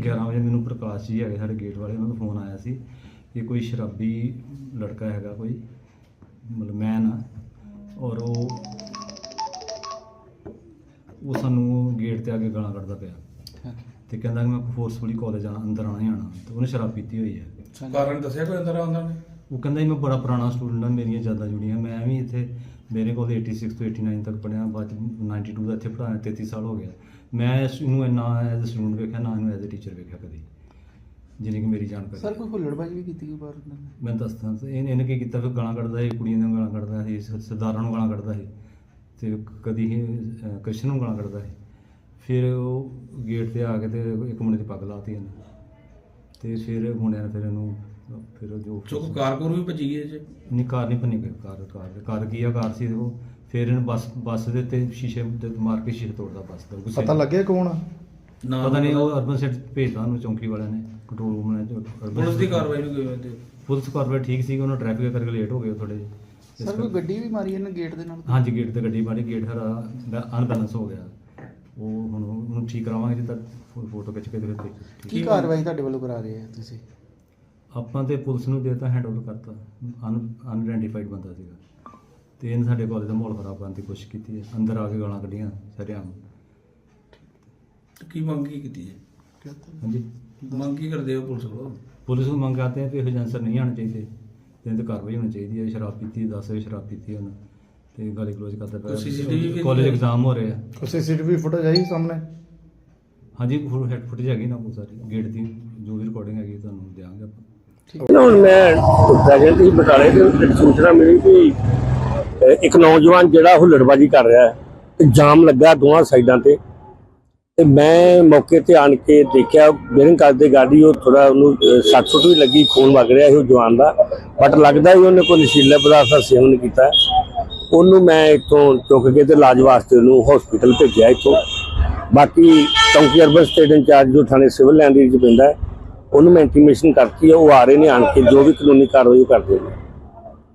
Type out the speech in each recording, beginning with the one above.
ਗਿਆਰਾਂ ਵਜੇ ਮੈਨੂੰ ਪ੍ਰਕਾਸ਼ ਜੀ ਹੈਗੇ ਸਾਡੇ ਗੇਟ ਵਾਲੇ, ਉਹਨਾਂ ਦਾ ਫੋਨ ਆਇਆ ਸੀ ਕਿ ਕੋਈ ਸ਼ਰਾਬੀ ਲੜਕਾ ਹੈਗਾ ਕੋਈ, ਮਤਲਬ ਮੈਨ ਆ, ਔਰ ਉਹ ਉਹ ਸਾਨੂੰ ਗੇਟ ਤੇ ਆ ਕੇ ਗਾਲਾਂ ਕੱਢਦਾ ਪਿਆ। ਤੇ ਕਹਿੰਦਾ ਕਿ ਮੈਂ ਫੋਰਸਫੁਲੀ ਕਾਲਜ ਆ, ਅੰਦਰ ਆਣਾ ਹੀ ਆਣਾ ਤੇ ਉਹਨੇ ਸ਼ਰਾਬ ਪੀਤੀ ਹੋਈ ਹੈ। ਕਾਰਨ ਦੱਸਿਆ ਕੋਈ ਅੰਦਰ ਆਉਂਦਾ ਨੇ ਉਹ ਕਹਿੰਦਾ ਜੀ ਮੈਂ ਬੜਾ ਪੁਰਾਣਾ ਸਟੂਡੈਂਟ ਹਾਂ ਮੇਰੀਆਂ ਜ਼ਿਆਦਾ ਜੁੜੀਆਂ। ਮੈਂ ਵੀ ਇੱਥੇ ਮੇਰੇ ਕੋਲ 86 ਤੋਂ 89 ਤੱਕ ਪੜ੍ਹਿਆ ਬਾਅਦ 'ਚ 92 ਦਾ ਇੱਥੇ ਪੜ੍ਹਾਇਆ 33 ਸਾਲ ਹੋ ਗਿਆ। ਮੈਂ ਇਸ ਨੂੰ ਇੰਨਾ ਐਜ਼ ਅ ਸਟੂਡੈਂਟ ਵੇਖਿਆ ਨਾ ਇਹਨੂੰ ਐਜ਼ ਅ ਟੀਚਰ ਵੇਖਿਆ ਕਦੀ ਜਿਹਨੇ ਕਿ ਮੇਰੀ ਜਾਣਕਾਰੀ। ਸਰ ਕੋਈ ਹੁੱਲੜਬਾਜੀ ਵੀ ਕੀਤੀ ਕੋਈ ਨੇ? ਮੈਂ ਦੱਸਦਾ ਇਹਨੇ ਇਹਨੇ ਕੀ ਕੀਤਾ ਫਿਰ ਗਾਲਾਂ ਕੱਢਦਾ ਸੀ ਕੁੜੀਆਂ ਨੂੰ ਗਾਲਾਂ ਕੱਢਦਾ ਸੀ ਸਰਦਾਰਾਂ ਨੂੰ ਗਾਲਾਂ ਕੱਢਦਾ ਸੀ ਤੇ ਕਦੀ ਇਹ ਅਹ, ਕ੍ਰਿਸ਼ਨ ਨੂੰ ਗਾਲਾਂ ਕੱਢਦਾ ਸੀ। ਫਿਰ ਉਹ ਗੇਟ ਤੇ ਆ ਕੇ ਤੇ ਇੱਕ ਮੁੰਡੇ ਦੀ ਪੱਗ ਲਾਤੀ ਇਹਨੇ। ਤੇ ਫਿਰ ਮੁੰਡਿਆਂ ਨੇ ਫਿਰ ਇਹਨੂੰ ਫਿਰ ਉਹ ਜੋ ਚੁੱਕ ਕਾਰਕੁਰ ਵੀ ਭੱਜੀ ਗਈ ਜੇ ਨਹੀਂ ਕਾਰ ਨਹੀਂ ਭੰਨੀ ਗਈ ਕਾਰ ਕਾਰ ਕਾਰ ਕੀ ਆ ਕਾਰ ਸੀ ਉਹ। ਫਿਰ ਇਹਨੂੰ ਬੱਸ ਬੱਸ ਦੇ ਉੱਤੇ ਸ਼ੀਸ਼ੇ ਤੇ ਮਾਰ ਕੇ ਸ਼ੀਸ਼ੇ ਤੋੜਦਾ ਬੱਸ ਦਾ ਗੁੱਸੇ ਪਤਾ। ਲੱਗਿਆ ਕੌਣ ਆ? ਨਾ ਪਤਾ ਨਹੀਂ ਉਹ ਅਰਬਨ ਸੈਟ ਭੇਜਦਾ ਉਹਨੂੰ ਚੌਂਕੀ ਵਾਲਿਆਂ ਨੇ ਕੰਟਰੋਲ ਰੂਮ ਨੇ ਜੋ ਪੁਲਿਸ ਦੀ ਕਾਰਵਾਈ ਨੂੰ ਕਿਵੇਂ ਤੇ ਪੁਲਿਸ ਕਾਰਵਾਈ ਠੀਕ ਸੀ ਉਹਨਾਂ ਟ੍ਰੈਫਿਕ ਕਰਕੇ ਲੇਟ ਹੋ ਗਏ ਥੋੜੇ ਜਿਹੇ। ਸਰ ਕੋਈ ਗੱਡੀ ਵੀ ਮਾਰੀ ਇਹਨਾਂ ਗੇਟ ਦੇ ਨਾਲ? ਹਾਂਜੀ ਗੇਟ ਤੇ ਗੱਡੀ ਮਾਰੀ ਗੇਟ ਹਰਾ ਅਨਬੈਲੈਂਸ ਹੋ ਗਿਆ। ਉਹ ਹੁਣ ਉਹਨੂੰ ਠੀਕ ਕਰਾਵਾਂਗੇ ਜਿੱਦਾਂ ਫੋਟੋ ਖਿੱਚ ਕੇ ਤੇ ਫਿਰ ਕੀ ਕਾਰਵਾਈ ਤੁਹਾਡੇ ਵੱਲੋਂ ਕਰਾ ਰਹੇ ਆ ਤੁਸੀਂ? ਆਪਾਂ ਤੇ ਪੁਲਿਸ ਨੂੰ ਦੇਤਾ ਹੈਂਡਓਵਰ ਕਰਤਾ। ਅਨ ਅਨਆਇਡੈਂਟੀਫਾਈਡ ਬੰਦਾ ਸੀਗਾ। ਤੇ ਇਹਨੇ ਸਾਡੇ ਕਾਲਜ ਦਾ ਮਾਹੌਲ ਖਰਾਬ ਕਰਨ ਦੀ ਕੋਸ਼ਿਸ਼ ਕੀਤੀ ਹੈ। ਅੰਦਰ ਆ ਕੇ ਗਾਲਾਂ ਕੱਢੀਆਂ ਸਰਿਆਮ। ਕੀ ਮੰਗ ਕੀ ਕੀਤੀ ਹੈ? ਹਾਂਜੀ। ਮੰਗ ਕੀ ਕਰਦੇ ਹੋ ਪੁਲਿਸ ਕੋਲੋਂ? ਪੁਲਿਸ ਨੂੰ ਮੰਗ ਕਰਦੇ ਆ ਕਿ ਇਹੋ ਜਿਹੇ ਅਨਸਰ ਨਹੀਂ ਆਉਣੇ ਚਾਹੀਦੇ। ਤੇ ਇਹਨਾਂ ਤੇ ਕਾਰਵਾਈ ਹੋਣੀ ਚਾਹੀਦੀ ਹੈ। ਸ਼ਰਾਬ ਪੀਤੀ 10 ਵਜੇ ਸ਼ਰਾਬ ਪੀਤੀ ਉਹਨੇ। ਤੇ ਗਾਲੀ ਕਲੋਜ਼ ਕਰਦਾ ਪਿਆ। ਕਾਲਜ ਐਗਜ਼ਾਮ ਹੋ? ਰਹੇ। ਕੋਈ ਸੀਸੀਟੀਵੀ ਫੁਟੇਜ ਆਈ ਸਾਹਮਣੇ? ਹਾਂਜੀ ਹੈਡ ਫੁਟੇਜ ਹੈਗੀ ਨਾ ਬਹੁਤ ਸਾਰੀ। ਗੇਟ ਦੀ ਜੋ ਵੀ ਰਿਕਾਰਡਿੰਗ ਹੈਗੀ ਤੁਹਾਨੂੰ ਦਿਆਂਗੇ ਆਪਾਂ। ਹੁਣ ਮੈਂ ਪ੍ਰੈਜ਼ੈਂਟ ਹੀ ਬਟਾਲੇ ਦੇ ਸੂਚਨਾ ਮਿਲੀ ਕਿ ਇੱਕ ਨੌਜਵਾਨ ਜਿਹੜਾ ਹੁਲੜਬਾਜ਼ੀ ਕਰ ਰਿਹਾ ਹੈ। ਜਾਮ ਲੱਗਾ ਦੋਵਾਂ ਸਾਈਡਾਂ ਤੇ। ਤੇ ਮੈਂ ਮੌਕੇ ਤੇ ਆਣ ਕੇ ਦੇਖਿਆ ਬੇਰਿੰਗ ਕਰਦੇ ਗਾੜੀ ਉਹ ਥੋੜਾ ਉਹਨੂੰ ਸੱਟ ਫੁੱਟ ਵੀ ਲੱਗੀ, ਖੂਨ ਵਗ ਰਿਹਾ ਸੀ ਉਹ ਜਵਾਨ ਦਾ। ਬਟ ਲੱਗਦਾ ਹੀ ਉਹਨੇ ਕੋਈ ਨਸ਼ੀਲੇ ਪਦਾਰਥ ਦਾ ਸੇਵਨ ਕੀਤਾ। ਉਹਨੂੰ ਮੈਂ ਇੱਥੋਂ ਚੁੱਕ ਕੇ ਤੇ ਇਲਾਜ ਵਾਸਤੇ ਉਹਨੂੰ ਹਸਪੀਟਲ ਭੇਜਿਆ ਇੱਥੋਂ। ਬਾਕੀ ਚੌਂਕੀ ਅਰਬਨ ਸਟੇਟ ਇੰਚਾਰਜ ਜੋ ਥਾਣੇ ਸਿਵਲ ਲਾਈਨ ਦੇ ਵਿੱਚ ਪੈਂਦਾ ਹੈ ਉਹਨੂੰ ਮੈਂ ਇੰਟੀਮੇਸ਼ਨ ਕਰਤੀ ਆ ਉਹ ਆ ਰਹੇ ਨੇ ਆਣ ਕੇ ਜੋ ਵੀ ਕਾਨੂੰਨੀ ਕਾਰਵਾਈ ਕਰਦੇ ਨੇ।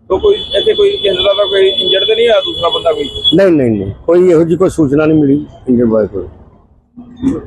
ਕੋਈ ਇੱਥੇ ਕੋਈ ਕਿਸੇ ਦਾ ਕੋਈ ਇੰਜਰਡ ਤੇ ਨਹੀਂ ਆ ਦੂਸਰਾ ਬੰਦਾ ਕੋਈ? ਨਹੀਂ ਨਹੀਂ ਨਹੀਂ ਕੋਈ ਇਹੋ ਜਿਹੀ ਕੋਈ ਸੂਚਨਾ ਨਹੀਂ ਮਿਲੀ ਇੰਜਰਡ ਬਾਏ ਕੋਈ